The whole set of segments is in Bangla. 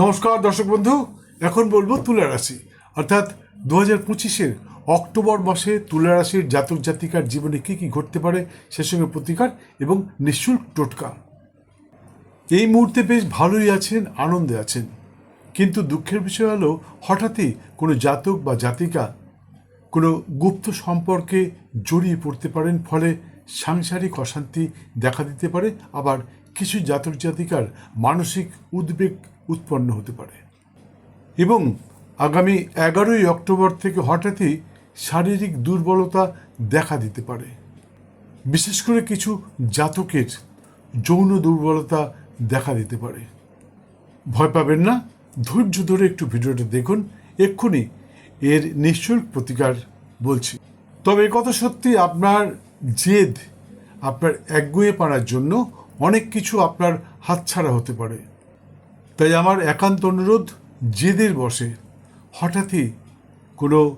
নমস্কার, দর্শক বন্ধু। এখন বলব তুলা রাশি অর্থাৎ দু হাজার পঁচিশের অক্টোবর মাসে তুলা রাশির জাতক জাতিকার জীবনে কী কী ঘটতে পারে, সে সঙ্গে প্রতিকার এবং নিঃশুল্ক টোটকা। এই মুহূর্তে বেশ ভালোই আছেন, আনন্দে আছেন। কিন্তু দুঃখের বিষয় হলো, হঠাৎই কোনো জাতক বা জাতিকা কোনো গুপ্ত সম্পর্কে জড়িয়ে পড়তে পারেন, ফলে সাংসারিক অশান্তি দেখা দিতে পারে। আবার কিছু জাতক জাতিকার মানসিক উদ্বেগ উৎপন্ন হতে পারে। এবং আগামী এগারোই অক্টোবর থেকে হঠাৎই শারীরিক দুর্বলতা দেখা দিতে পারে। বিশেষ করে কিছু জাতকের যৌন দুর্বলতা দেখা দিতে পারে। ভয় পাবেন না, ধৈর্য ধরে একটু ভিডিওটা দেখুন, এক্ষুনি এর নিঃশুল্ক প্রতিকার বলছি। তবে কথা সত্যি, আপনার জেদ, আপনার একগুয়ে পাড়ার জন্য অনেক কিছু আপনার হাতছাড়া হতে পারে। তাই আমার একান্ত অনুরোধ, জেদের বসে হঠাৎই কোনো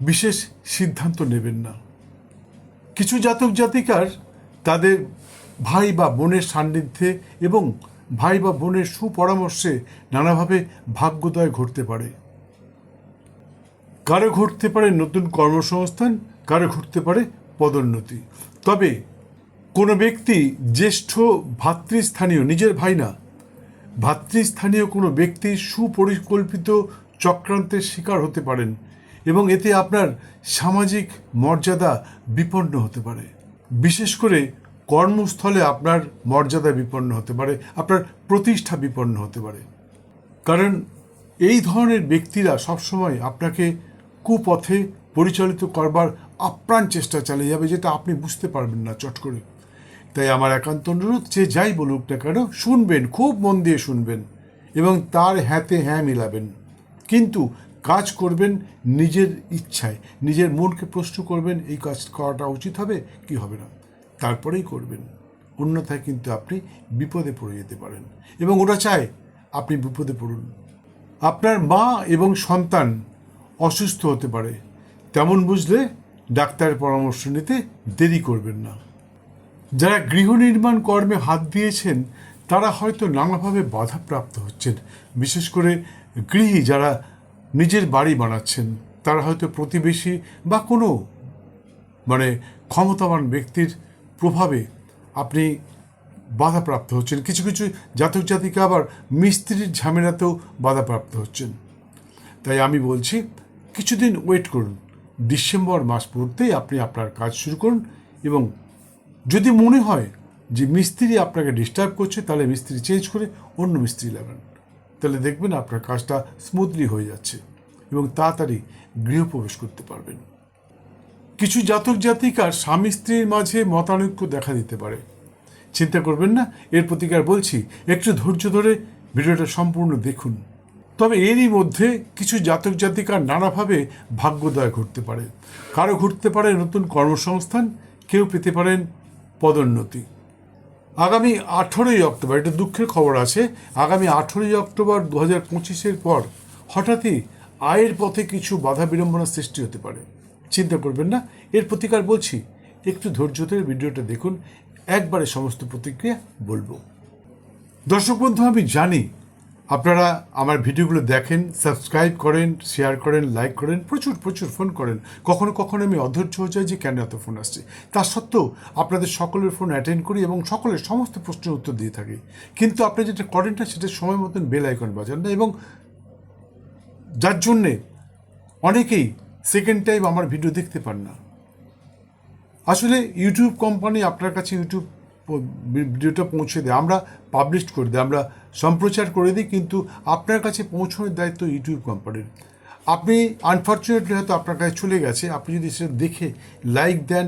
বিশেষ সিদ্ধান্ত নেবেন না। কিছু জাতক জাতিকার তাদের ভাই বা বোনের সান্নিধ্যে এবং ভাই বা বোনের সুপরামর্শে নানাভাবে ভাগ্যোদয় ঘটতে পারে। কারও ঘটতে পারে নতুন কর্মসংস্থান, কারও ঘটতে পারে পদোন্নতি। তবে কোনো ব্যক্তি জ্যেষ্ঠ ভাতৃস্থানীয়, নিজের ভাই না ভাতৃস্থানীয় কোনো ব্যক্তি সুপরিকল্পিত চক্রান্তের শিকার হতে পারেন এবং এতে আপনার সামাজিক মর্যাদা বিপন্ন হতে পারে। বিশেষ করে কর্মস্থলে আপনার মর্যাদা বিপন্ন হতে পারে, আপনার প্রতিষ্ঠা বিপন্ন হতে পারে। কারণ এই ধরনের ব্যক্তিরা সবসময় আপনাকে কুপথে পরিচালিত করবার আপ্রাণ চেষ্টা চালিয়ে যাবে, যেটা আপনি বুঝতে পারবেন না চট করে। তাই আমার একান্ত অনুরোধ যে যাই বলুক না কেন, শুনবেন, খুব মন দিয়ে শুনবেন এবং তার হ্যাঁতে হ্যাঁ মিলাবেন। কিন্তু কাজ করবেন নিজের ইচ্ছায়, নিজের মনকে প্রশ্ন করবেন, এই কাজ করাটা উচিত হবে কি হবে না। তারপরেই করবেন। অন্যথায় কিন্তু আপনি বিপদে পড়ে যেতে পারেন এবং ওরা চায় আপনি বিপদে পড়ুন। আপনার মা এবং সন্তান অসুস্থ হতে পারে। তেমন বুঝলে ডাক্তারের পরামর্শ নিতে দেরি করবেন না। যারা গৃহ নির্মাণ কর্মে হাত দিয়েছেন, তারা হয়তো নানাভাবে বাধাপ্রাপ্ত হচ্ছেন। বিশেষ করে গৃহী যারা নিজের বাড়ি বানাচ্ছেন, তারা হয়তো প্রতিবেশী বা কোনো মানে ক্ষমতাবান ব্যক্তির প্রভাবে আপনি বাধাপ্রাপ্ত হচ্ছেন। কিছু কিছু জাতক জাতিকা আবার মিস্ত্রির ঝামেলাতেও বাধাপ্রাপ্ত হচ্ছেন। তাই আমি বলছি, কিছুদিন ওয়েট করুন। ডিসেম্বর মাস পড়তেই আপনি আপনার কাজ শুরু করুন এবং যদি মনে হয় যে মিস্ত্রি আপনাকে ডিস্টার্ব করছে, তাহলে মিস্ত্রি চেঞ্জ করে অন্য মিস্ত্রি লাগান। তাহলে দেখবেন আপনার কাজটা স্মুথলি হয়ে যাচ্ছে এবং তাড়াতাড়ি গৃহপ্রবেশ করতে পারবেন। কিছু জাতক জাতিকার স্বামী স্ত্রীর মাঝে মতানৈক্য দেখা দিতে পারে। চিন্তা করবেন না, এর প্রতিকার বলছি, একটু ধৈর্য ধরে ভিডিওটা সম্পূর্ণ দেখুন। তবে এরই মধ্যে কিছু জাতক জাতিকার নানাভাবে ভাগ্যোদয় ঘটতে পারে। কারও ঘটতে পারে নতুন কর্মসংস্থান, কেউ পেতে পারেন পদোন্নতি। আগামী আঠেরোই অক্টোবর এটা দুঃখের খবর আছে, আগামী আঠেরোই অক্টোবর দু হাজার পঁচিশের পর হঠাৎই আয়ের পথে কিছু বাধা বিড়ম্বনার সৃষ্টি হতে পারে। চিন্তা করবেন না, এর প্রতিকার বলছি, একটু ধৈর্য ধরে ভিডিওটা দেখুন, একবারে সমস্ত প্রতিক্রিয়া বলব। দর্শক বন্ধু, আমি জানি আপনারা আমার ভিডিওগুলো দেখেন সাবস্ক্রাইব করেন শেয়ার করেন লাইক করেন, প্রচুর প্রচুর ফোন করেন। কখনো কখনো আমি অধৈর্য হয়ে যাই যে কেন এত ফোন আসছে। তা সত্ত্বেও আপনাদের সকলের ফোন অ্যাটেন্ড করি এবং সকলের সমস্ত প্রশ্নের উত্তর দিয়ে থাকি। কিন্তু আপনি যেটা করেন না, সেটা সময় মতন বেল আইকন বাজান না এবং যার জন্যে অনেকেই সেকেন্ড টাইম আমার ভিডিও দেখতে পান না। আসলে ইউটিউব কোম্পানি আপনার কাছে ইউটিউব ভিডিওটা পৌঁছে দেয়, আমরা পাবলিশ করে দিই, আমরা সম্প্রচার করে দিই, কিন্তু আপনার কাছে পৌঁছানোর দায়িত্ব ইউটিউব কোম্পানির আপনি আনফর্চুনেটলি হয়তো আপনার কাছে চলে গেছে, আপনি যদি সেটা দেখে লাইক দেন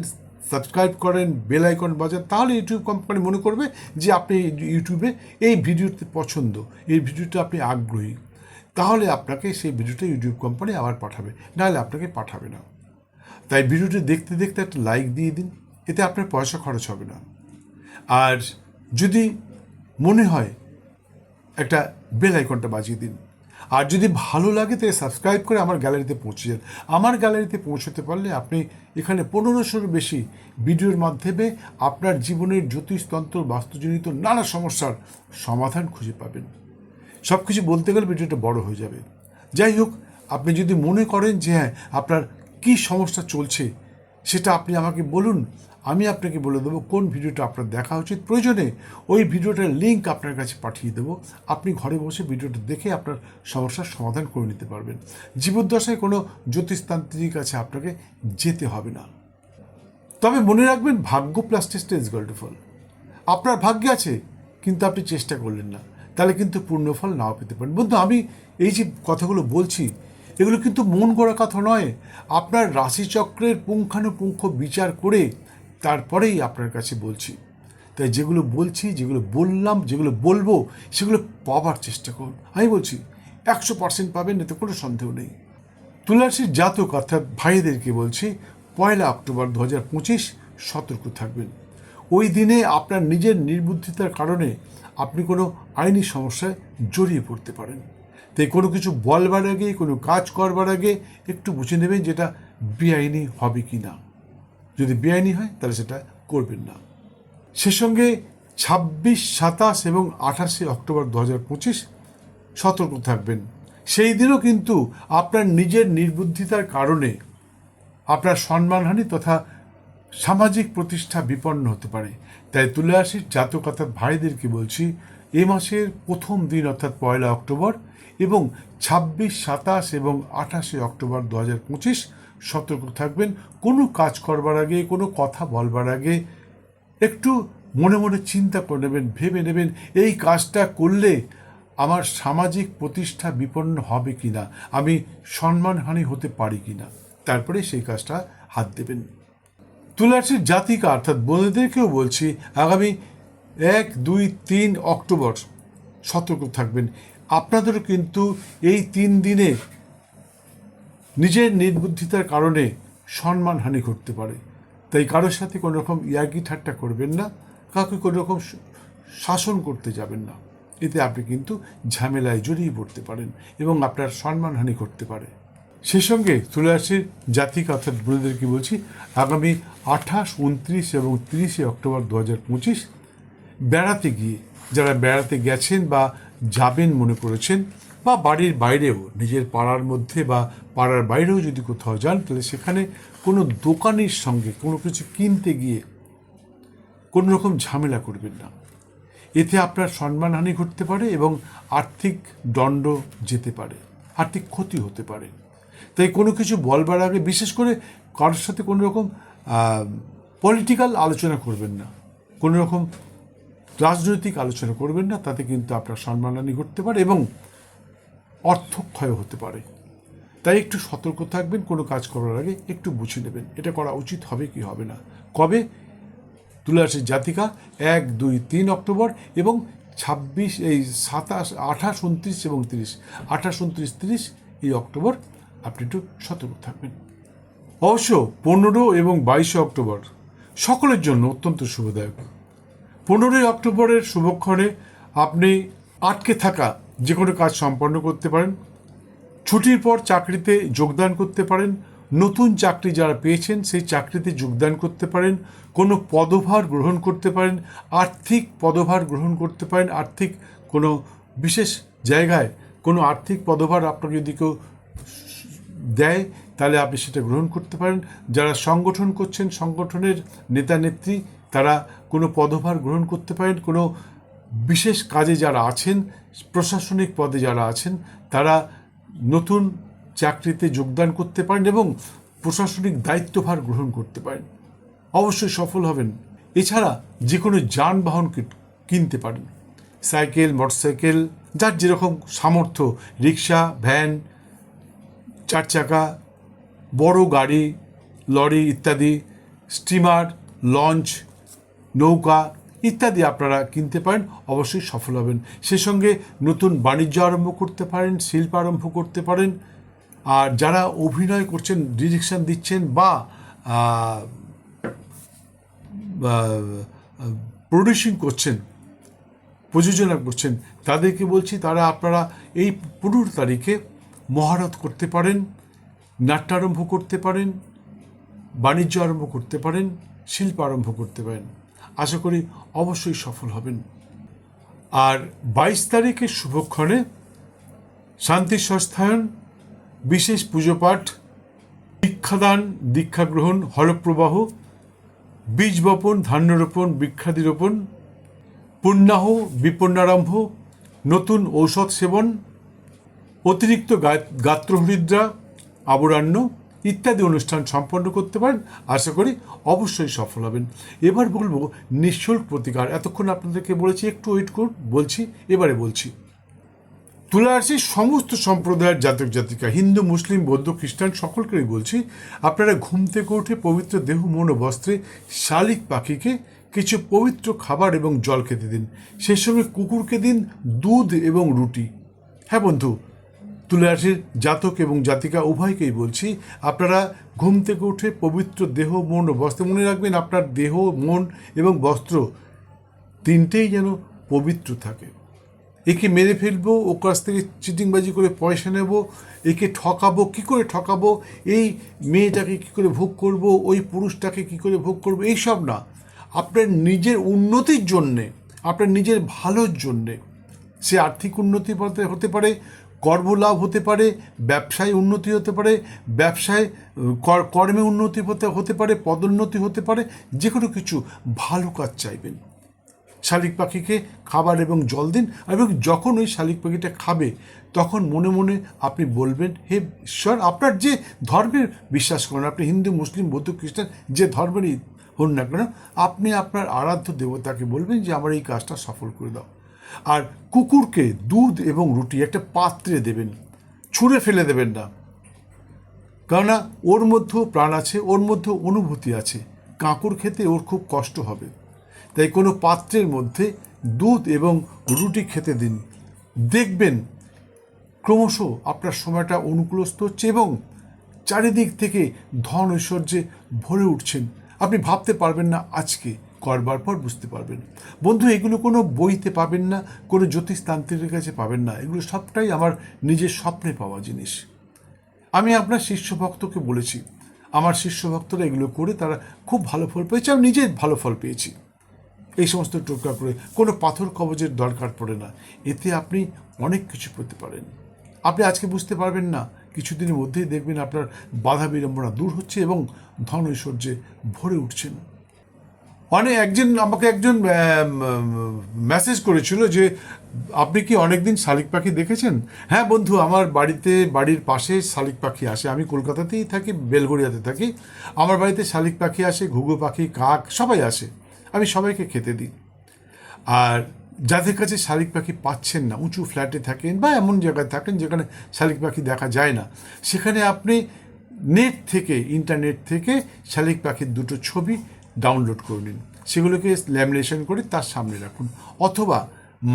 সাবস্ক্রাইব করেন বেল আইকন বাজান, তাহলে ইউটিউব কোম্পানি মনে করবে যে আপনি ইউটিউবে এই ভিডিওতে পছন্দ, এই ভিডিওটা আপনি আগ্রহী। তাহলে আপনাকে সেই ভিডিওটা ইউটিউব কোম্পানি আবার পাঠাবে, নাহলে আপনাকে পাঠাবে না। তাই ভিডিওটি দেখতে দেখতে একটা লাইক দিয়ে দিন, এতে আপনার পয়সা খরচ হবে না। আর যদি মনে হয় একটা বেল আইকনটা বাজিয়ে দিন। আর যদি ভালো লাগে তাহলে সাবস্ক্রাইব করে আমার গ্যালারিতে পৌঁছে যান। আমার গ্যালারিতে পৌঁছতে পারলে আপনি এখানে পনেরোশোর বেশি ভিডিওর মাধ্যমে আপনার জীবনের জ্যোতিষতন্ত্র বাস্তুজনিত নানা সমস্যার সমাধান খুঁজে পাবেন। সব কিছু বলতে গেলে ভিডিওটা বড় হয়ে যাবে। যাই হোক, আপনি যদি মনে করেন যে হ্যাঁ আপনার কী সমস্যা চলছে সেটা আপনি আমাকে বলুন, আমি আপনাকে বলে দেবো কোন ভিডিওটা আপনার দেখা উচিত। প্রয়োজনে ওই ভিডিওটার লিঙ্ক আপনার কাছে পাঠিয়ে দেবো। আপনি ঘরে বসে ভিডিওটা দেখে আপনার সমস্যার সমাধান করে নিতে পারবেন। জীবদ্দশায় কোনো জ্যোতিষতান্ত্রিক কাছে আপনাকে যেতে হবে না। তবে মনে রাখবেন, ভাগ্য প্লাস চেষ্টা ইজ গোল্ড ফল। আপনার ভাগ্যে আছে, কিন্তু আপনি চেষ্টা করলেন না। তাহলে কিন্তু পূর্ণফল নাও পেতে পারেন। বন্ধু, আমি এই যে কথাগুলো বলছি এগুলো কিন্তু মন গড়া কথা নয়। আপনার রাশিচক্রের পুঙ্খানুপুঙ্খ বিচার করে তারপরেই আপনার কাছে বলছি। তাই যেগুলো বলছি, যেগুলো বললাম, যেগুলো বলব, সেগুলো পাবার চেষ্টা করুন। আমি বলছি, একশো পার্সেন্ট পাবেন, এতে কোনো সন্দেহ নেই। তুলারাশির জাতক, অর্থাৎ ভাইদেরকে বলছি, পয়লা অক্টোবর দু হাজার পঁচিশ সতর্ক থাকবেন। ওই দিনে আপনার নিজের নির্বুদ্ধিতার কারণে আপনি কোনো আইনি সমস্যায় জড়িয়ে পড়তে পারেন। তাই কোনো কিছু বলবার আগে, কোনো কাজ করবার আগে একটু বুঝে নেবেন যেটা বেআইনি হবে কি না। যদি বেআইনি হয়, তাহলে সেটা করবেন না। সে সঙ্গে ছাব্বিশ, সাতাশ এবং আঠাশে অক্টোবর দু হাজার পঁচিশ সতর্ক থাকবেন। সেই দিনও কিন্তু আপনার নিজের নির্বুদ্ধিতার কারণে আপনার সম্মানহানি তথা সামাজিক প্রতিষ্ঠা বিপন্ন হতে পারে। তাই তুলে আসির জাতক অর্থাৎ ভাইদেরকে বলছি, এ মাসের প্রথম দিন অর্থাৎ পয়লা অক্টোবর এবং ছাব্বিশ, সাতাশ এবং আঠাশে অক্টোবর দু হাজার পঁচিশ সতর্ক থাকবেন। কোনো কাজ করবার আগে, কোনো কথা বলবার আগে একটু মনে মনে চিন্তা করে নেবেন, ভেবে নেবেন, এই কাজটা করলে আমার সামাজিক প্রতিষ্ঠা বিপন্ন হবে কি না আমি সম্মানহানি হতে পারি কি না তারপরে সেই কাজটা হাত দেবেন। তুলারাশির জাতিকা, অর্থাৎ বোনেদেরকেও বলছি, আগামী এক, দুই, তিন অক্টোবর সতর্ক থাকবেন। আপনাদেরও কিন্তু এই তিন দিনে নিজের নির্বুদ্ধিতার কারণে সম্মানহানি ঘটতে পারে। তাই কারোর সাথে কোনো রকম ইয়ার্কি ঠাট্টা করবেন না, কাউকে কোনো রকম শাসন করতে যাবেন না। এতে আপনি কিন্তু ঝামেলায় জড়িয়ে পড়তে পারেন এবং আপনার সম্মানহানি ঘটতে পারে। সেই সঙ্গে তুলারাশির জাতিক অর্থাৎ বোনেদেরকে বলছি? আগামী আঠাশ, উনত্রিশ এবং তিরিশে অক্টোবর দু হাজার পঁচিশ বেড়াতে গিয়ে। যারা বেড়াতে গেছেন বা যাবেন মনে করেছেন, বা বাড়ির বাইরেও, নিজের পাড়ার মধ্যে বা পাড়ার বাইরেও যদি কোথাও যান, তাহলে সেখানে কোনো দোকানের সঙ্গে কোনো কিছু কিনতে গিয়ে কোনো রকম ঝামেলা করবেন না। এতে আপনার সম্মানহানি ঘটতে পারে এবং আর্থিক দণ্ড যেতে পারে, আর্থিক ক্ষতি হতে পারে। তাই কোনো কিছু বলবার আগে বিশেষ করে কারোর সাথে কোনো রকম পলিটিক্যাল আলোচনা করবেন না। কোনো রকম রাজনৈতিক আলোচনা করবেন না, তাতে কিন্তু আপনার সম্মানহানি ঘটতে পারে এবং অর্থক্ষয় হতে পারে। তাই একটু সতর্ক থাকবেন, কোনো কাজ করার আগে একটু বুঝে নেবেন, এটা করা উচিত হবে কি হবে না। কবে? তুলারাশির জাতিকা, এক, দুই, তিন অক্টোবর এবং ছাব্বিশ, এই সাতাশ, আঠাশ, উনত্রিশ এবং তিরিশ। আঠাশ, উনত্রিশ, তিরিশ এই অক্টোবর, আপনি একটু সতর্ক থাকবেন। অবশ্য পনেরো এবং বাইশে অক্টোবর সকলের জন্য অত্যন্ত শুভদায়ক। পনেরোই অক্টোবরের শুভক্ষণে আপনি আটকে থাকা যে কোনো কাজ সম্পন্ন করতে পারেন, ছুটির পর চাকরিতে যোগদান করতে পারেন, নতুন চাকরি যারা পেয়েছেন সেই চাকরিতে যোগদান করতে পারেন, কোনো পদভার গ্রহণ করতে পারেন, আর্থিক পদভার গ্রহণ করতে পারেন, আর্থিক কোনো বিশেষ জায়গায় কোনো আর্থিক পদভার আপনাকে যদি কেউ দেয়, তাহলে আপনি সেটা গ্রহণ করতে পারেন। যারা সংগঠন করছেন, সংগঠনের নেতা নেত্রী তারা কোনো পদভার গ্রহণ করতে পারেন, কোনো বিশেষ কাজে যারা আছেন, প্রশাসনিক পদে যারা আছেন, তারা নতুন চাকরিতে যোগদান করতে পারেন এবং প্রশাসনিক দায়িত্বভার গ্রহণ করতে পারেন। অবশ্যই সফল হবেন। এছাড়া যে কোনো যানবাহন কিনতে পারেন। সাইকেল, মোটরসাইকেল, যার যেরকম সামর্থ্য, রিক্সা, ভ্যান চার চাকা বড় গাড়ি, লরি ইত্যাদি, স্টিমার, লঞ্চ নৌকা ইত্যাদি আপনারা কিনতে পারেন, অবশ্যই সফল হবেন। সে সঙ্গে নতুন বাণিজ্য আরম্ভ করতে পারেন, শিল্প আরম্ভ করতে পারেন। আর যারা অভিনয় করছেন, ডিরেকশন দিচ্ছেন বা প্রডিউসিং করছেন, প্রযোজনা করছেন, তাদেরকে বলছি তারা আপনারা এই পনেরো তারিখে মহারত করতে পারেন নাট্য আরম্ভ করতে পারেন, বাণিজ্য আরম্ভ করতে পারেন, শিল্প আরম্ভ করতে পারেন। আশা করি অবশ্যই সফল হবেন। আর বাইশ তারিখের শুভক্ষণে শান্তি সংস্থায়ন, বিশেষ পুজোপাঠ দীক্ষাদান দীক্ষা গ্রহণ, হলপ্রবাহ, বীজ বপন, ধান্য রোপণ, বৃক্ষাদি রোপণ, পুণ্যাহ বিপন্নারম্ভ নতুন ঔষধ সেবন, অতিরিক্ত গা- গাত্রহৃদ্রা আবরাণ্য ইত্যাদি অনুষ্ঠান সম্পন্ন করতে পারেন। আশা করি অবশ্যই সফল হবেন। এবার বলব নিঃশুল্ক প্রতিকার। এতক্ষণ আপনাদেরকে বলেছি, একটু ওয়েট করুন, বলছি, এবারে বলছি। তুলা রাশির সমস্ত সম্প্রদায়ের জাতক জাতিকা, হিন্দু, মুসলিম, বৌদ্ধ, খ্রিস্টান সকলকেই বলছি, আপনারা ঘুম থেকে উঠে পবিত্র দেহ, মন ও বস্ত্রে শালিক পাখিকে কিছু পবিত্র খাবার এবং জল খেতে দিন। সেই সঙ্গে কুকুরকে দিন দুধ এবং রুটি। হ্যাঁ বন্ধু তুলা রাশির জাতক এবং জাতিকা উভয়কেই বলছি। আপনারা ঘুম থেকে উঠে পবিত্র দেহ, মন বস্ত্র মনে রাখবেন, আপনার দেহ, মন এবং বস্ত্র তিনটেই যেন পবিত্র থাকে। একে মেরে ফেলব, ও কাছ থেকে চিটিংবাজি করে পয়সা নেব, একে ঠকাবো, কি করে ঠকাবো, এই মেয়েটাকে কি করে ভোগ করব, ওই পুরুষটাকে কি করে ভোগ করব, এইসব না। আপনার নিজের উন্নতির জন্যে, আপনার নিজের ভালোর জন্যে, সে আর্থিক উন্নতি হতে পারে কর্মলাভ হতে পারে, ব্যবসায় উন্নতি হতে পারে, ব্যবসায় কর্মে উন্নতি হতে হতে পারে, পদোন্নতি হতে পারে, যে কোনো কিছু ভালো কাজ চাইবেন। শালিক পাখিকে খাবার এবং জল দিন এবং যখন ওই শালিক পাখিটা খাবে, তখন মনে মনে আপনি বলবেন, হে ঈশ্বর, আপনার যে ধর্মের বিশ্বাস করেন, আপনি হিন্দু, মুসলিম, বৌদ্ধ, খ্রিস্টান, যে ধর্মেরই হন না কেন, আপনি আপনার আরাধ্য দেবতাকে বলবেন যে, আমার এই কাজটা সফল করে দাও। আর কুকুরকে দুধ এবং রুটি একটা পাত্রে দেবেন, ছুঁড়ে ফেলে দেবেন না। কেননা ওর মধ্যেও প্রাণ আছে, ওর মধ্যেও অনুভূতি আছে। কাঁকুর খেতে ওর খুব কষ্ট হবে। তাই কোনো পাত্রের মধ্যে দুধ এবং রুটি খেতে দিন। দেখবেন ক্রমশ আপনার সময়টা অনুকূলস্থ হচ্ছে এবং চারিদিক থেকে ধন ঐশ্বর্যে ভরে উঠছেন। আপনি ভাবতে পারবেন না আজকে করবার পর বুঝতে পারবেন। বন্ধু, এগুলো কোনো বইতে পাবেন না, কোনো জ্যোতিষতান্ত্রিকের কাছে পাবেন না। এগুলো সবটাই আমার নিজের স্বপ্নে পাওয়া জিনিস। আমি আপনার শিষ্য ভক্তকে বলেছি, আমার শিষ্য ভক্তরা এগুলো করে তারা খুব ভালো ফল পেয়েছে, আমি নিজে ভালো ফল পেয়েছি। এই সমস্ত টোটকা করে কোনো পাথর কবজের দরকার পড়ে না। এতে আপনি অনেক কিছু করতে পারেন। আপনি আজকে বুঝতে পারবেন না, কিছুদিনের মধ্যেই দেখবেন আপনার বাধা বিড়ম্বনা দূর হচ্ছে এবং ধন ঐশ্বর্যে ভরে উঠছেন। অনেক একজন, আমাকে একজন মেসেজ করেছিল যে, আপনি কি অনেকদিন শালিক পাখি দেখেছেন? হ্যাঁ বন্ধু, আমার বাড়িতে, বাড়ির পাশে শালিক পাখি আসে। আমি কলকাতাতেই থাকি, বেলগড়িয়াতে থাকি। আমার বাড়িতে শালিক পাখি আসে, ঘুঘু পাখি, কাক, সবাই আসে। আমি সবাইকে খেতে দিই। আর যাদের কাছে শালিক পাখি পাচ্ছেন না, উঁচু ফ্ল্যাটে থাকেন বা এমন জায়গায় থাকেন যেখানে শালিক পাখি দেখা যায় না, সেখানে আপনি নেট থেকে ইন্টারনেট থেকে শালিক পাখির দুটো ছবি ডাউনলোড করে নিন। সেগুলোকে ল্যামিনেশন করে তার সামনে রাখুন। অথবা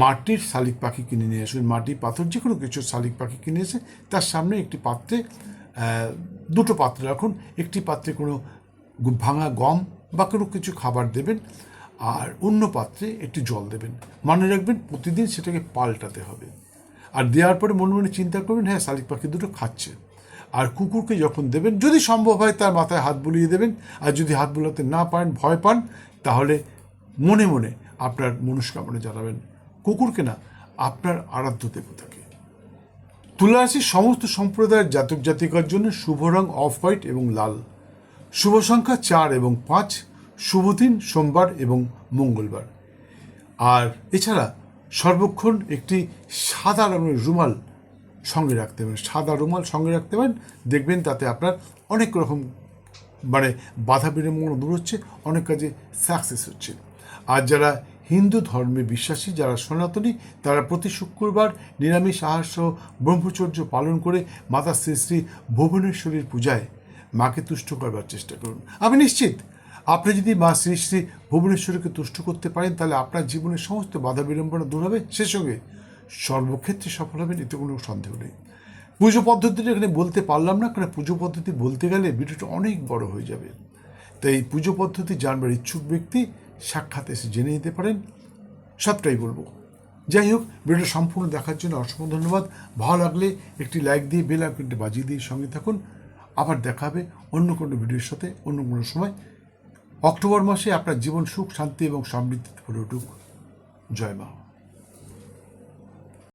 মাটির শালিক পাখি কিনে নিয়ে আসুন। মাটি, পাথর, যে কোনো কিছু শালিক পাখি কিনে এসে তার সামনে একটি পাত্রে দুটো পাত্রে রাখুন। একটি পাত্রে কোনো ভাঙা গম বা কোনো কিছু খাবার দেবেন আর অন্য পাত্রে একটু জল দেবেন। মনে রাখবেন প্রতিদিন সেটাকে পাল্টাতে হবে। আর দেওয়ার পরে মনে মনে চিন্তা করবেন হ্যাঁ শালিক পাখি দুটো খাচ্ছে। আর কুকুরকে যখন দেবেন, যদি সম্ভব হয় তার মাথায় হাত বুলিয়ে দেবেন, আর যদি হাত বুলাতে না পারেন, ভয় পান, তাহলে মনে মনে আপনার মনস্কামনা জানাবেন। কুকুরকে না, আপনার আরাধ্য দেবতাকে। রাশির সমস্ত সম্প্রদায়ের জাতক জাতিকার জন্য শুভ রং অফ হোয়াইট এবং লাল। শুভ সংখ্যা চার এবং পাঁচ, শুভ দিন সোমবার এবং মঙ্গলবার। আর এছাড়া সর্বক্ষণ একটি সাদা রঙের রুমাল সঙ্গে রাখতে পারেন, সাদা রুমাল সঙ্গে রাখতে পারেন, দেখবেন তাতে আপনার অনেক রকম মানে বাধা বিড়ম্বনা দূর হচ্ছে, অনেক কাজে সাকসেস হচ্ছে। আর যারা হিন্দু ধর্মে বিশ্বাসী, যারা সনাতনী, তারা প্রতি শুক্রবার নিরামিষ আহার সহ ব্রহ্মচর্য পালন করে মাতা শ্রী শ্রী ভুবনেশ্বরীর পূজায় মাকে তুষ্ট করবার চেষ্টা করুন। আমি নিশ্চিত, আপনি যদি মা শ্রী শ্রী ভুবনেশ্বরীকে তুষ্ট করতে পারেন, তাহলে আপনার জীবনের সমস্ত বাধা বিড়ম্বনা দূর হবে। সে সঙ্গে সর্বক্ষেত্রে সফল হবেন, এতে কোনো সন্দেহ নেই। পুজো পদ্ধতিটা এখানে বলতে পারলাম না, কারণ পুজো পদ্ধতি বলতে গেলে ভিডিওটা অনেক বড় হয়ে যাবে। তাই পুজো পদ্ধতি জানবার ইচ্ছুক ব্যক্তি সাক্ষাৎ এসে জেনে নিতে পারেন। সবটাই বলব। যাই হোক, ভিডিওটা সম্পূর্ণ দেখার জন্য অসংখ্য ধন্যবাদ। ভালো লাগলে একটি লাইক দিয়ে বেল আইকনটি বাজিয়ে দিয়ে সঙ্গে থাকুন। আবার দেখা হবে অন্য কোনো ভিডিওর সাথে অন্য কোনো সময়। অক্টোবর মাসে আপনার জীবন সুখ, শান্তি এবং সমৃদ্ধিতে ভরে উঠুক। জয় মা।